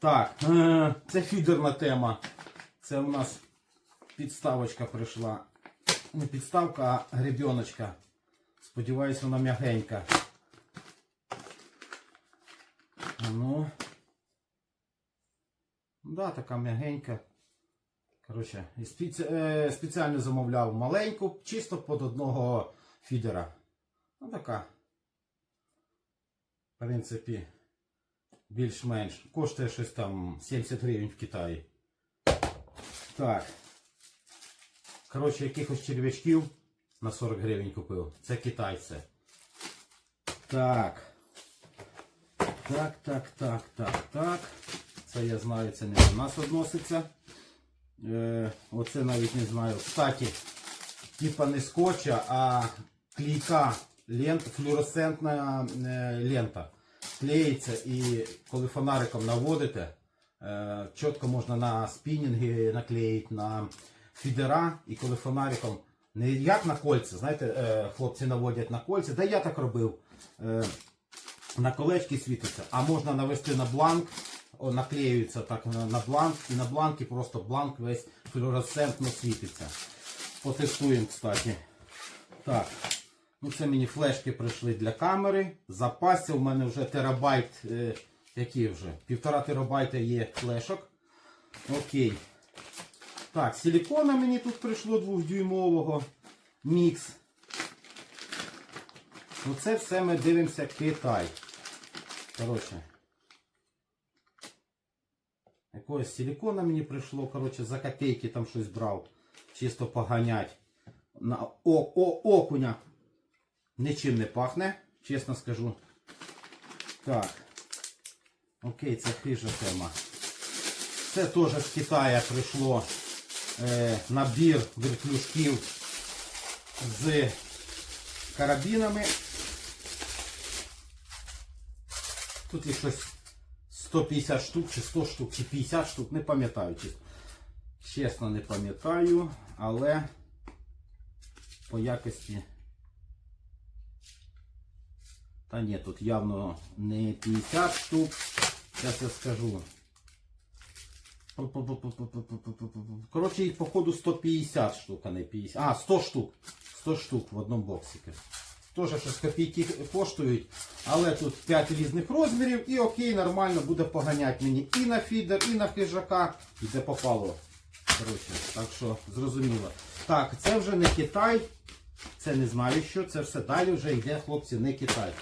Так, е, це фідерна тема. Це у нас підставочка прийшла. Не підставка, а гребіночка. Сподіваюсь, вона м'ягенька. Ну. Да, така м'ягенька. Коротше, е, спеціально замовляв маленьку, чисто під одного фідера. Ну така. В принципі, більш-менш. Коштує щось там 70 гривень в Китаї. Так. Коротше, якихось черв'ячків на 40 гривень купив. Це китайці. Так. Так, так, так, так, так. Це я знаю, це не до нас відноситься. Е, оце навіть не знаю. Кстати, типа не скотча, а клейка лента, флюоресцентна е, лента. Клеїться і коли фонариком наводите, е, чітко можна на спінінги наклеїти, на фідера, і коли фонариком, не як на кольця, знаєте, е, хлопці наводять на кольця, да я так робив. Е, на колечки світиться, а можна навести на бланк, наклеюється так на, бланк, і на бланкі просто бланк весь флюоресцентно світиться. Потестуємо, кстати. Так. Ну це мені флешки прийшли для камери. Запасів у мене вже терабайт. Е, які вже? Півтора терабайта є флешок. Окей. Так, силікона мені тут прийшло двохдюймового. Мікс. Ну це все ми дивимося Китай. Коротше. Якогось силікона мені прийшло, коротше, за копейки там щось брав. Чисто поганять. На о, о, окуня нічим не пахне, чесно скажу. Так. Окей, це хижа тема. Це теж з Китаю прийшло е, набір вертлюжків з карабінами. Тут їх щось 150 штук, чи 100 штук, чи 50 штук, не пам'ятаю. Чесно, не пам'ятаю, але по якості. Та ні, тут явно не 50 штук. Зараз я скажу. Коротше, їх походу 150 штук, а не 50. А, 100 штук. 100 штук в одному боксику. Теж щось копійки коштують, але тут 5 різних розмірів і окей, нормально буде поганяти мені і на фідер, і на хижака, і де попало. Коротше, так що зрозуміло. Так, це вже не Китай, це не знаю що, це все далі вже йде, хлопці, не Китай.